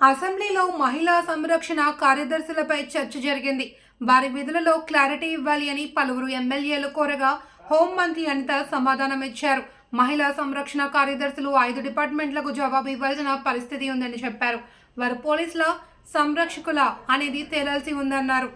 అసెంబ్లీలో మహిళా సంరక్షణ కార్యదర్శులపై చర్చ జరిగింది. వారి విధులలో క్లారిటీ ఇవ్వాలి అని పలువురు ఎమ్మెల్యేలు కోరగా హోంమంత్రి అనిత సమాధానం ఇచ్చారు. మహిళా సంరక్షణ కార్యదర్శులు ఐదు డిపార్ట్మెంట్లకు జవాబు ఇవ్వాల్సిన పరిస్థితి ఉందని చెప్పారు. వారు పోలీసుల సంరక్షకుల అనేది తేలాల్సి ఉందన్నారు.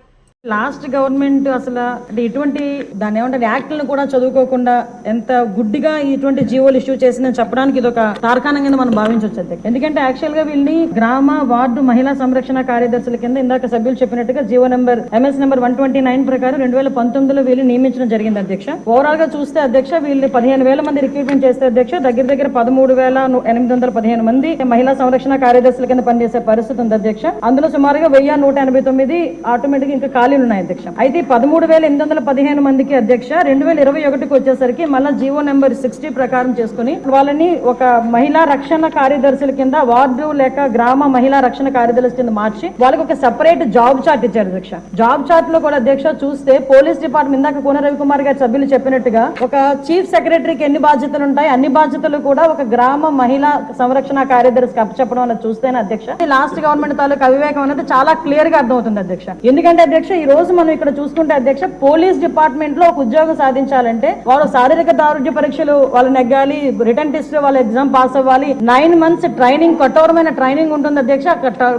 లాస్ట్ గవర్నమెంట్ అసలు అంటే ఇటువంటి దాన్ని ఏమంటారు యాక్ట్లను కూడా చదువుకోకుండా ఎంత గుడ్డిగా ఇటువంటి జీవోలు ఇష్యూ చేసిందని చెప్పడానికి ఇది ఒక తార్కాణం కింద మనం భావించవచ్చు ఎందుకంటే యాక్చువల్గా వీళ్ళని గ్రామ వార్డు మహిళా సంరక్షణ కార్యదర్శుల కింద ఇందాక సభ్యులు చెప్పినట్టుగా GO number MS number one twenty nine ప్రకారం రెండు వేల పంతొమ్మిదిలో వీళ్ళు నియమించడం జరిగింది అధ్యక్ష. ఓవరాల్గా చూస్తే అధ్యక్ష వీళ్ళు పదిహేను వేల మంది రిక్రూట్మెంట్ చేస్తే అధ్యక్ష దగ్గర దగ్గర పదమూడు వేల ఎనిమిది వందల పదిహేను మంది మహిళా సంరక్షణ కార్యదర్శుల కింద పనిచేసే పరిస్థితి ఉంది అధ్యక్ష. అందులో సుమారుగా వెయ్యి నూట ఎనభై తొమ్మిది ఆటోమేటిక్ ఇంకా ఖాళీలు ఉన్నాయి అధ్యక్ష. అయితే పదమూడు వేల ఎనిమిది వందల పదిహేను మందికి అధ్యక్ష రెండు వేల ఇరవై ఒకటికి వచ్చేసరికి మళ్ళీ జీవో నెంబర్ సిక్స్టీ ప్రకారం చేసుకుని వాళ్ళని ఒక మహిళా రక్షణ కార్యదర్శుల కింద వార్డు లేక గ్రామ మహిళా రక్షణ కార్యదర్శుల కింద మార్చి వాళ్ళకి ఒక సెపరేట్ జాబ్ చార్ట్ ఇచ్చారు అధ్యక్ష. జాబ్ చార్ట్లో కూడా అధ్యక్ష చూస్తే పోలీస్ డిపార్ట్మెంట్ ఇందాక కోన రవికుమార్ గారి సభ్యులు చెప్పినట్టుగా ఒక చీఫ్ సెక్రటరీకి ఎన్ని బాధ్యతలు ఉంటాయి అన్ని బాధ్యతలు కూడా ఒక గ్రామ మహిళా సంరక్షణ కార్యదర్శికి అప్పచెప్పడం అనేది చూస్తేనే అధ్యక్ష. లాస్ట్ గవర్నమెంట్ తాలూకు అవివేకం అనేది చాలా క్లియర్గా అర్థమవుతుంది అధ్యక్ష. ఎందుకంటే అధ్యక్ష ఈ రోజు మనం ఇక్కడ చూసుకుంటే అధ్యక్ష పోలీస్ డిపార్ట్మెంట్లో ఒక ఉద్యోగం సాధించాలంటే వాళ్ళు శారీరక దారుఢ్య పరీక్షలు వాళ్ళు నెగ్గాలి రిటర్న్ టెస్ట్ వాళ్ళు ఎగ్జామ్ పాస్ అవ్వాలి నైన్ మంత్స్ ట్రైనింగ్ కఠోరమైన ట్రైనింగ్ ఉంటుంది అధ్యక్ష.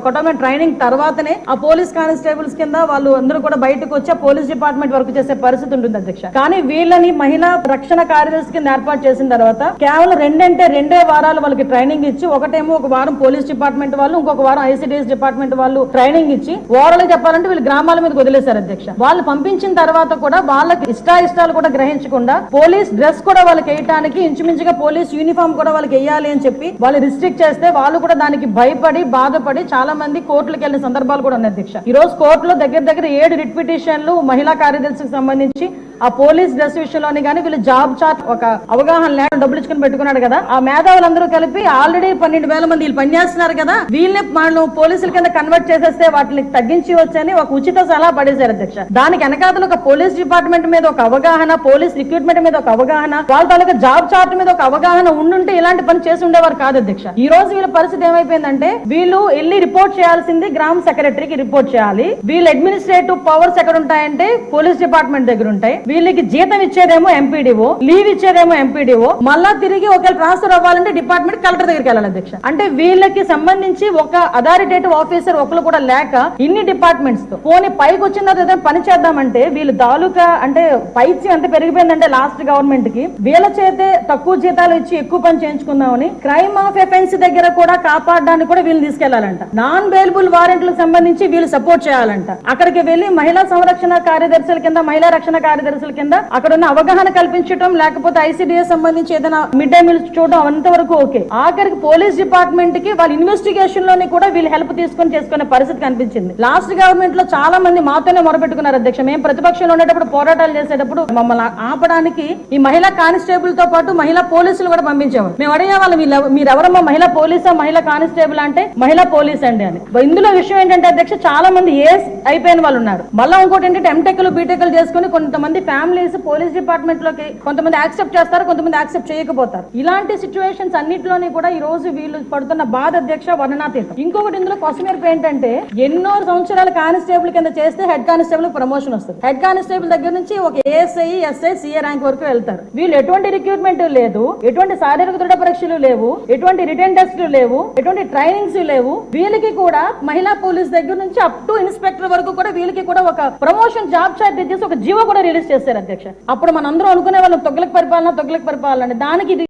కఠోరమైన ట్రైనింగ్ తర్వాతనే ఆ పోలీస్ కానిస్టేబుల్స్ కింద వాళ్ళు అందరూ కూడా బయటకు వచ్చి పోలీస్ డిపార్ట్మెంట్ వర్క్ చేసే పరిస్థితి ఉంటుంది అధ్యక్ష. కానీ వీళ్ళని మహిళా రక్షణ కార్యదర్శి కింద ఏర్పాటు చేసిన తర్వాత కేవలం రెండంటే రెండే వారాలు వాళ్ళకి ట్రైనింగ్ ఇచ్చి ఒకటేమో ఒక వారం పోలీస్ డిపార్ట్మెంట్ వాళ్ళు ఇంకొక వారం ఐసిడిఎస్ డిపార్ట్మెంట్ వాళ్ళు ట్రైనింగ్ ఇచ్చి ఓవరాల్ చెప్పాలంటే వీళ్ళు గ్రామాల మీద వదిలేశారు అధ్యక్ష. వాళ్ళు పంపించిన తర్వాత కూడా వాళ్ళకి ఇష్టాయిష్టాలు కూడా గ్రహించకుండా పోలీస్ డ్రెస్ కూడా వాళ్ళకి వేయటానికి ఇంచుమించుగా పోలీస్ యూనిఫామ్ కూడా వాళ్ళకి వేయాలి అని చెప్పి వాళ్ళు రిస్ట్రిక్ట్ చేస్తే వాళ్ళు కూడా దానికి భయపడి బాధపడి చాలా మంది కోర్టులకు వెళ్ళిన సందర్భాలు కూడా ఉన్నాయి అధ్యక్ష. ఈ రోజు కోర్టులో దగ్గర దగ్గర ఏడు రిట్ పిటిషన్లు మహిళా కార్యదర్శికి సంబంధించి ఆ పోలీస్ డ్రెస్ విషయంలోని కానీ వీళ్ళు జాబ్ చార్ట్ ఒక అవగాహన లేక డబ్బులు ఇచ్చుకుని పెట్టుకున్నాడు కదా. ఆ మేధావులందరూ కలిపి ఆల్రెడీ పన్నెండు వేల మంది వీళ్ళు పనిచేస్తున్నారు కదా. వీళ్ళని మనం పోలీసుల కింద కన్వర్ట్ చేసేస్తే వాటిని తగ్గించి వచ్చని ఒక ఉచిత సలహా పడేశారు అధ్యక్ష. దానికి వెనకాతలు ఒక పోలీస్ డిపార్ట్మెంట్ మీద ఒక అవగాహన పోలీస్ రిక్రూట్మెంట్ మీద ఒక అవగాహన వాళ్ళ తాలూకా జాబ్ చార్ట్ మీద ఒక అవగాహన ఉండుంటే ఇలాంటి పని చేసి ఉండేవారు కాదు అధ్యక్ష. ఈ రోజు వీళ్ళ పరిస్థితి ఏమైపోయిందంటే వీళ్ళు వెళ్ళి రిపోర్ట్ చేయాల్సింది గ్రామ సెక్రటరీకి రిపోర్ట్ చేయాలి. వీళ్ళు అడ్మినిస్ట్రేటివ్ పవర్స్ ఎక్కడ ఉంటాయంటే పోలీస్ డిపార్ట్మెంట్ దగ్గర ఉంటాయి. వీళ్ళకి జీతం ఇచ్చేదేమో ఎంపీడీఓ లీవ్ ఇచ్చేదేమో ఎంపీడీఓ మళ్ళా తిరిగి ఒకవేళ ట్రాన్స్ఫర్ అవ్వాలంటే డిపార్ట్మెంట్ కలెక్టర్ దగ్గరికి వెళ్ళాలి అధ్యక్ష. అంటే వీళ్ళకి సంబంధించి ఒక అథారిటేటివ్ ఆఫీసర్ ఒకరు కూడా లేక ఇన్ని డిపార్ట్మెంట్స్తో. పోనీ పైకి వచ్చిన తర్వాత పని చేద్దామంటే వీళ్ళు తాలూకా అంటే పైత్యం ఎంత పెరిగిపోయిందంటే లాస్ట్ గవర్నమెంట్కి వీళ్ళ చేతే తక్కువ జీతాలు ఇచ్చి ఎక్కువ పని చేయించుకుందామని క్రైమ్ ఆఫ్ ఎఫెన్స్ దగ్గర కూడా కాపాడడానికి కూడా వీళ్ళు తీసుకెళ్ళాలంట. నాన్ బెయిలబుల్ వారెంట్లకు సంబంధించి వీళ్ళు సపోర్ట్ చేయాలంట. అక్కడికి వెళ్ళి మహిళా సంరక్షణ కార్యదర్శుల కింద మహిళా రక్షణ కార్యదర్శి కార్యదర్శుల కింద అక్కడ ఉన్న అవగాహన కల్పించడం లేకపోతే ఐసీడీఎస్ సంబంధించి ఏదైనా మిడ్ డే మీల్స్ చూడడం అంతవరకు ఓకే. ఆఖరికి పోలీస్ డిపార్ట్మెంట్కి వాళ్ళ ఇన్వెస్టిగేషన్లోని కూడా వీళ్ళు హెల్ప్ తీసుకొని చేసుకునే పరిస్థితి కనిపించింది. లాస్ట్ గవర్నమెంట్లో చాలా మంది మాతోనే మొరపెట్టుకున్నారు అధ్యక్ష. మేము ప్రతిపక్షంలో ఉండేటప్పుడు పోరాటాలు చేసేటప్పుడు మమ్మల్ని ఆపడానికి ఈ మహిళా కానిస్టేబుల్తో పాటు మహిళా పోలీసులు కూడా పంపించేవారు. మేము అడిగే వాళ్ళు మీరెవరమ్మా? మహిళా పోలీసా? మహిళా కానిస్టేబుల్ అంటే మహిళా పోలీస్ అండి అని. ఇందులో విషయం ఏంటంటే అధ్యక్ష చాలా మంది ఏస్ అయిపోయిన వాళ్ళు ఉన్నారు. మళ్ళీ ఇంకోటి ఏంటంటే ఎంటెక్లు బీటెక్లు చేసుకుని కొంతమంది ఫ్యామిలీస్ పోలీస్ డిపార్ట్మెంట్లోకి కొంతమంది యాక్సెప్ట్ చేస్తారు కొంతమంది యాక్సెప్ట్ చేయకపోతారు. ఇలాంటి సిచ్యువేషన్స్ అన్నింటిలోని కూడా ఈ రోజు వీళ్ళు పడుతున్న బాధ అధ్యక్ష వర్ణనాతీతం. ఇంకొకటి ఇందులో కొసమేరపు ఏంటంటే ఎన్నో సంవత్సరాల కానిస్టేబుల్ కింద చేస్తే హెడ్ కానిస్టేబుల్ ప్రమోషన్ వస్తుంది. హెడ్ కానిస్టేబుల్ దగ్గర నుంచి ఒక ఏఎస్ఐ ఎస్ఐ సిఏ ర్యాంక్ వరకు వెళ్తారు. వీళ్ళు ఎటువంటి రిక్రూట్మెంట్ లేదు ఎటువంటి శారీరక దృఢ పరీక్షలు లేవు ఎటువంటి రిటర్న్ టెస్ట్లు లేవు ఎటువంటి ట్రైనింగ్స్ లేవు. వీళ్ళకి కూడా మహిళా పోలీస్ దగ్గర నుంచి అప్ టు ఇన్స్పెక్టర్ వరకు కూడా వీళ్ళకి కూడా ఒక ప్రమోషన్ జాబ్ చార్ట్ ఇచ్చేసి ఒక జీవో కూడా రిలీజ్ చేశారు అధ్యక్ష. అప్పుడు మనందరం అనుకునే వాళ్ళం తొగ్లక్ పరిపాలన తొగ్లక్ పరిపాలన దానికి ఇది